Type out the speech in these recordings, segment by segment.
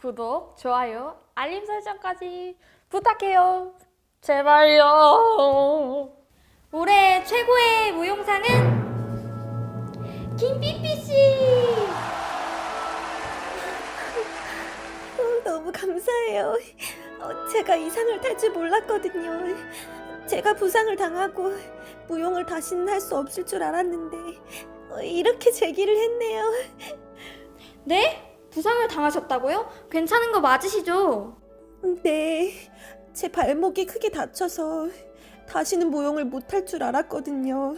구독, 좋아요, 알림 설정까지 부탁해요. 제발요. 올해 최고의 무용상은 김삐삐 씨. 어, 너무 감사해요. 어, 제가 이 상을 탈 줄 몰랐거든요. 제가 부상을 당하고 무용을 다시는 할 수 없을 줄 알았는데 어, 이렇게 제기를 했네요. 네? 부상을 당하셨다고요? 괜찮은 거 맞으시죠? 네, 제 발목이 크게 다쳐서 다시는 무용을 못할 줄 알았거든요.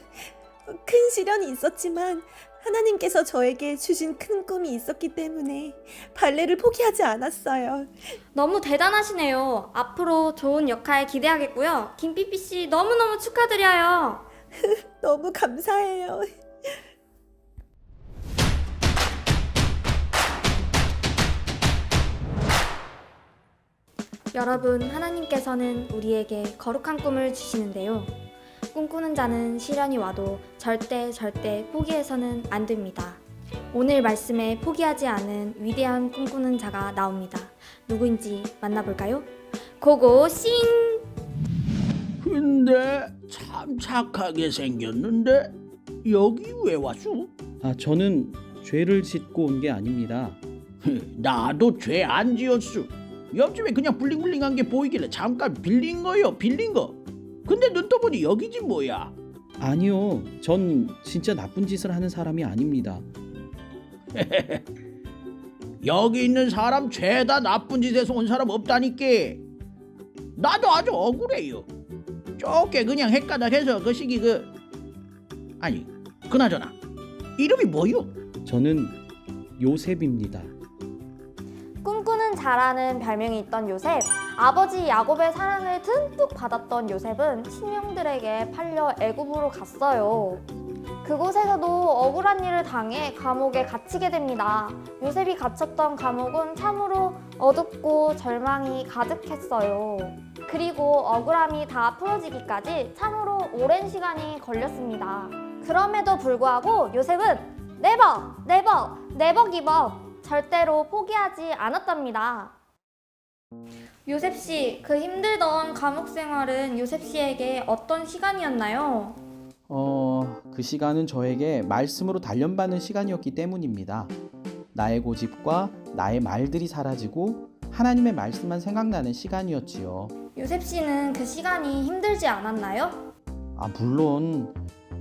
큰 시련이 있었지만 하나님께서 저에게 주신 큰 꿈이 있었기 때문에 발레를 포기하지 않았어요. 너무 대단하시네요. 앞으로 좋은 역할 기대하겠고요. 김삐삐 씨 너무너무 축하드려요. 너무 감사해요. 여러분, 하나님께서는 우리에게 거룩한 꿈을 주시는데요. 꿈꾸는 자는 시련이 와도 절대 절대 포기해서는 안 됩니다. 오늘 말씀에 포기하지 않은 위대한 꿈꾸는 자가 나옵니다. 누구인지 만나볼까요? 고고 싱! 근데 참 착하게 생겼는데 여기 왜 왔어? 아, 저는 죄를 짓고 온 게 아닙니다. 나도 죄 안 지었어. 옆집에 그냥 블링블링한 게 보이길래 잠깐 빌린 거요, 빌린 거. 근데 눈 떠보니 여기지 뭐야? 아니요, 전 진짜 나쁜 짓을 하는 사람이 아닙니다. 여기 있는 사람 죄다 나쁜 짓에서 온 사람 없다니까. 나도 아주 억울해요. 좁게 그냥 헷가닥해서 그 시기 그 아니 그나저나 이름이 뭐요? 저는 요셉입니다. 자라는 별명이 있던 요셉. 아버지 야곱의 사랑을 듬뿍 받았던 요셉은 친형들에게 팔려 애굽으로 갔어요. 그곳에서도 억울한 일을 당해 감옥에 갇히게 됩니다. 요셉이 갇혔던 감옥은 참으로 어둡고 절망이 가득했어요. 그리고 억울함이 다 풀어지기까지 참으로 오랜 시간이 걸렸습니다. 그럼에도 불구하고 요셉은 네버, 네버, 네버 기버 절대로 포기하지 않았답니다. 요셉 씨, 그 힘들던 감옥 생활은 요셉 씨에게 어떤 시간이었나요? 어, 그 시간은 저에게 말씀으로 단련받는 시간이었기 때문입니다. 나의 고집과 나의 말들이 사라지고 하나님의 말씀만 생각나는 시간이었지요. 요셉 씨는 그 시간이 힘들지 않았나요? 아, 물론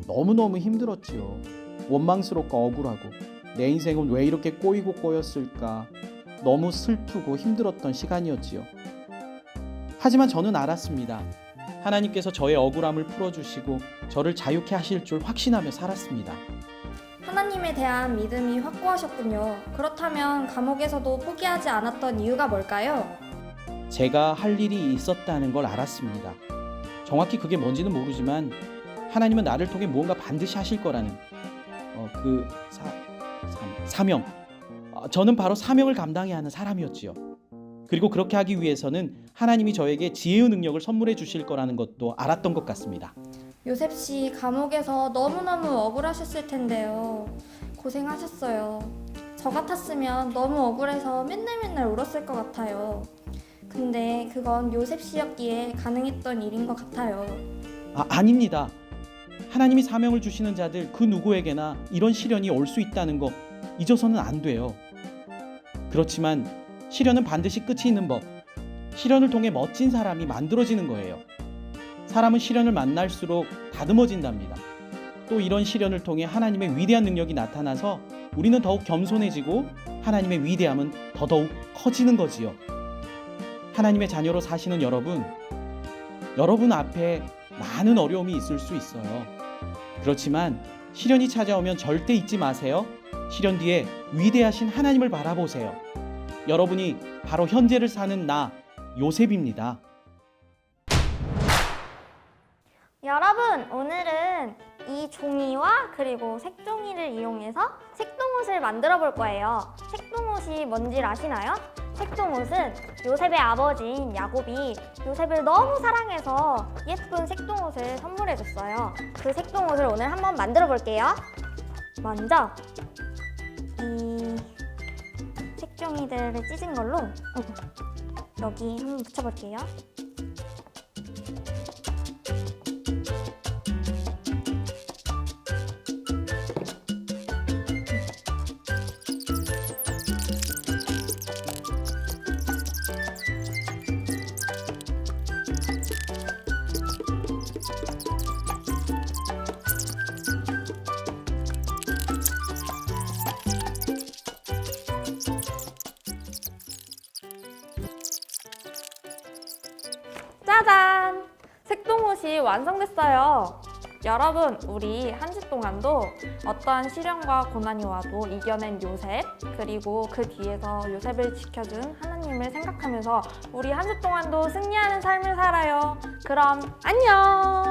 너무너무 힘들었지요. 원망스럽고 억울하고 내 인생은 왜 이렇게 꼬이고 꼬였을까? 너무 슬프고 힘들었던 시간이었지요. 하지만 저는 알았습니다. 하나님께서 저의 억울함을 풀어주시고 저를 자유케 하실 줄 확신하며 살았습니다. 하나님에 대한 믿음이 확고하셨군요. 그렇다면 감옥에서도 포기하지 않았던 이유가 뭘까요? 제가 할 일이 있었다는 걸 알았습니다. 정확히 그게 뭔지는 모르지만 하나님은 나를 통해 무언가 반드시 하실 거라는 어, 그 사, 사, 사명. 어, 저는 바로 사명을 감당해야 하는 사람이었지요. 그리고 그렇게 하기 위해서는 하나님이 저에게 지혜의 능력을 선물해 주실 거라는 것도 알았던 것 같습니다. 요셉 씨 감옥에서 너무너무 억울하셨을 텐데요. 고생하셨어요. 저 같았으면 너무 억울해서 맨날 맨날 울었을 것 같아요. 근데 그건 요셉 씨였기에 가능했던 일인 것 같아요. 아, 아닙니다. 하나님이 사명을 주시는 자들 그 누구에게나 이런 시련이 올 수 있다는 거 잊어서는 안 돼요. 그렇지만 시련은 반드시 끝이 있는 법. 시련을 통해 멋진 사람이 만들어지는 거예요. 사람은 시련을 만날수록 다듬어진답니다. 또 이런 시련을 통해 하나님의 위대한 능력이 나타나서 우리는 더욱 겸손해지고 하나님의 위대함은 더더욱 커지는 거지요. 하나님의 자녀로 사시는 여러분, 여러분 앞에 많은 어려움이 있을 수 있어요. 그렇지만 시련이 찾아오면 절대 잊지 마세요. 시련 뒤에 위대하신 하나님을 바라보세요. 여러분이 바로 현재를 사는 나 요셉입니다. 여러분, 오늘은 이 종이와 그리고 색종이를 이용해서 색동옷을 만들어 볼 거예요. 색동옷이 뭔지 아시나요? 색동옷은 요셉의 아버지인 야곱이 요셉을 너무 사랑해서 예쁜 색동옷을 선물해 줬어요. 그 색동옷을 오늘 한번 만들어 볼게요. 먼저 이 색종이 색종이들을 찢은 걸로 여기 한번 붙여볼게요. 완성됐어요. 여러분, 우리 한 주 동안도 어떠한 시련과 고난이 와도 이겨낸 요셉, 그리고 그 뒤에서 요셉을 지켜준 하나님을 생각하면서 우리 한 주 동안도 승리하는 삶을 살아요. 그럼 안녕!